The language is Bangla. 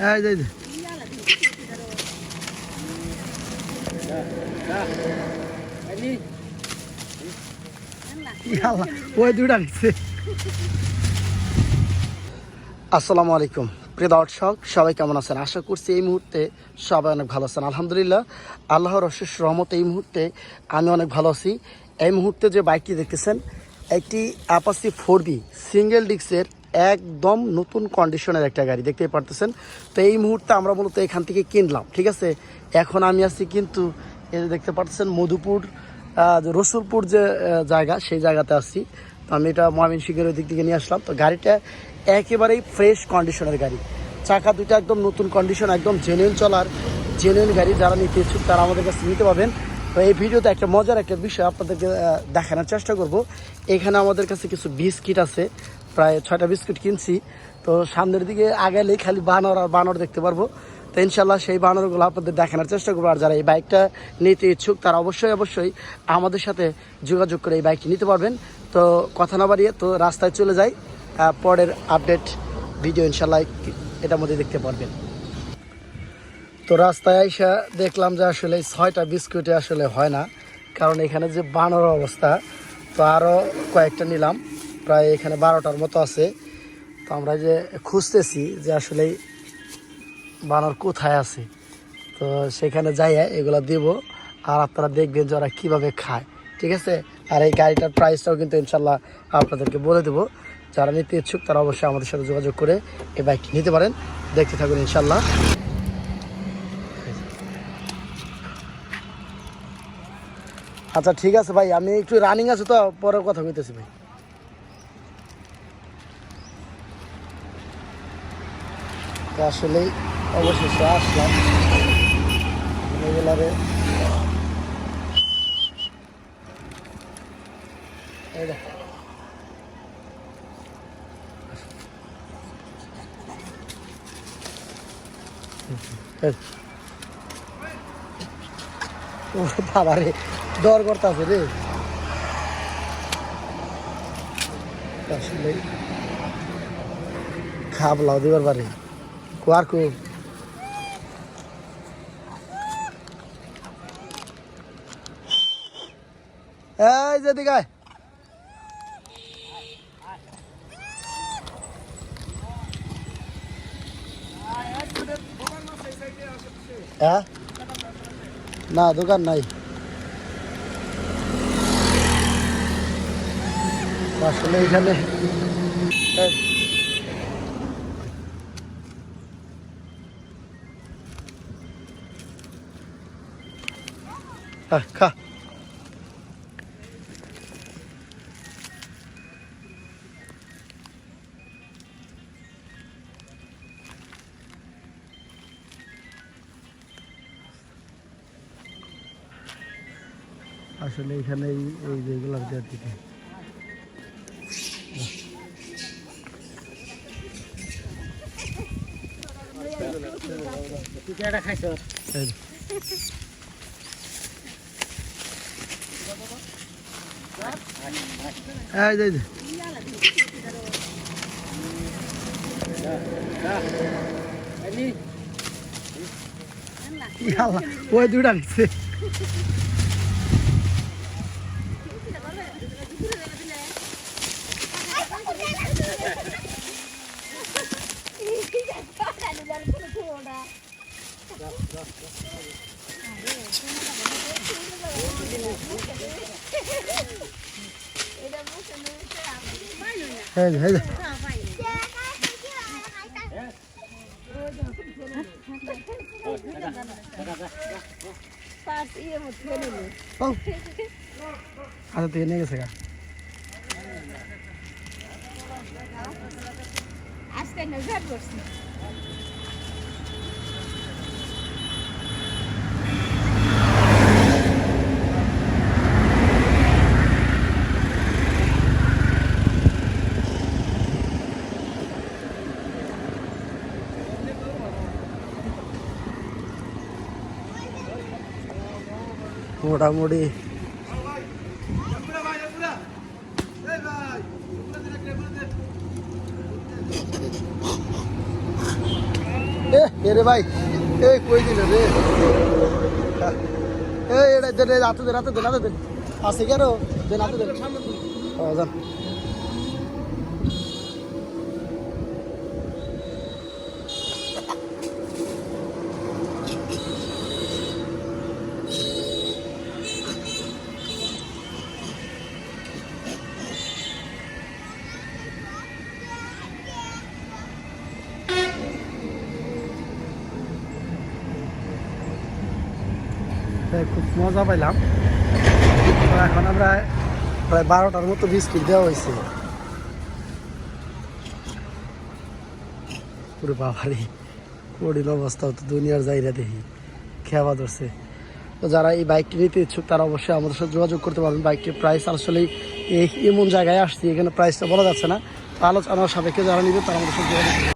এই আসসালামু আলাইকুম। প্রিয় দর্শক, সবাই কেমন আছেন? আশা করছি এই মুহূর্তে সবাই অনেক ভালো আছেন। আলহামদুলিল্লাহ, আল্লাহর অশেষ রহমত এই মুহূর্তে আমি অনেক ভালো আছি। এই মুহূর্তে যে বাইকটি দেখতেছেন একটি অ্যাপাসি ফোর বি সিঙ্গেল ডিক্সের একদম নতুন কন্ডিশনের একটা গাড়ি, দেখতেই পারতেছেন? তো এই মুহূর্তে আমরা মূলত এখান থেকে কিনলাম, ঠিক আছে? এখন আমি আছি কিন্তু দেখতে পাচ্ছেন মধুপুর রসুলপুর যে জায়গা, সেই জায়গাতে আসছি তো আমি এটা ময়মনসিংহের ওই দিক থেকে নিয়ে আসলাম। তো গাড়িটা একেবারেই ফ্রেশ কন্ডিশনের গাড়ি। চাকা দুটো একদম নতুন কন্ডিশন একদম জেনুইন চলার জেনুইন গাড়ি যারা নিতে ইচ্ছুক, তারা আমাদের কাছে নিতে পাবেন তো এই ভিডিওতে একটা মজার একটা বিষয় আপনাদেরকে দেখানোর চেষ্টা করব। এখানে আমাদের কাছে কিছু বিস্কিট আছে। প্রায় ছয়টা বিস্কুট কিনছি। তো সামনের দিকে আগালেই খালি বানর আর বানর দেখতে পারব। তো ইনশাল্লাহ সেই বানরগুলো আপনাদের দেখানোর চেষ্টা করব। আর যারা এই বাইকটা নিতে ইচ্ছুক, তারা অবশ্যই অবশ্যই আমাদের সাথে যোগাযোগ করে এই বাইকটি নিতে পারবেন। তো কথা না বাড়িয়ে, তো রাস্তায় চলে যাই। পরের আপডেট ভিডিও ইনশাল্লাহ এটার মধ্যে দেখতে পারবেন। তো রাস্তায় আইসা দেখলাম যে আসলে ছয়টা বিস্কুটে আসলে হয় না। কারণ এখানে যে বানর অবস্থা, তো আরও কয়েকটা নিলাম। প্রায় এখানে বারোটার মতো আছে। তো আমরা যে খুঁজতেছি যে আসলে বানর কোথায় আছে। তো সেখানে যাইয়া এগুলো দেব, আর আপনারা দেখবেন যে ওরা কীভাবে খায়। ঠিক আছে? আর এই গাড়িটার প্রাইসটাও কিন্তু ইনশাল্লাহ আপনাদেরকে বলে দেবো। যারা নিতে ইচ্ছুক তারা অবশ্যই আমাদের সাথে যোগাযোগ করে এই বাইকটি নিতে পারেন। দেখতে থাকুন ইনশাল্লাহ আচ্ছা ঠিক আছে ভাই, আমি একটু রানিং আছে তো পরে কথা কইতেছি ভাই। তো আসলেই অবশেষে আসলাম। ও বাবা রে ডর করতেছে রে। আসলে খাবলাও দিবার পারে। কুয়ার কু এই যে দিগায় হ্যাঁ না দোকান নাই আসলে এখানে খা। আসলে এখানে এই যেগুলো দেওয়ার দিকে। যে। এই যে। ইয়াল্লা, ওই দুটা নিচ্ছে এই যে, এই যে। ও আচ্ছা থেকে নিয়ে গেছে গা আজকে নজর করছি মোটামুটি এ এ রে ভাই? এই কই দিল রে? এই এটা রাতে দে রাতে দে হাতে দে আছে কেন? দে দে ও যান। খুব মজা পাইলাম। এখন আমরা প্রায় বারোটার মতো বিস্কিট দেওয়া হয়েছে। পুরো বাবারি, কঠিন অবস্থা, তো দুনিয়ার জায়গা দেখি, খেয়াবা ধরছে। তো যারা এই বাইকটি নিতে ইচ্ছুক, তারা অবশ্যই আমাদের সাথে যোগাযোগ করতে পারবেন। বাইকটির প্রাইস আসলে এমন জায়গায় আসছি, এখানে প্রাইসটা বলা যাচ্ছে না। আলোচনার সাপেক্ষে যারা নিবে, তারা আমাদের সাথে যোগাযোগ।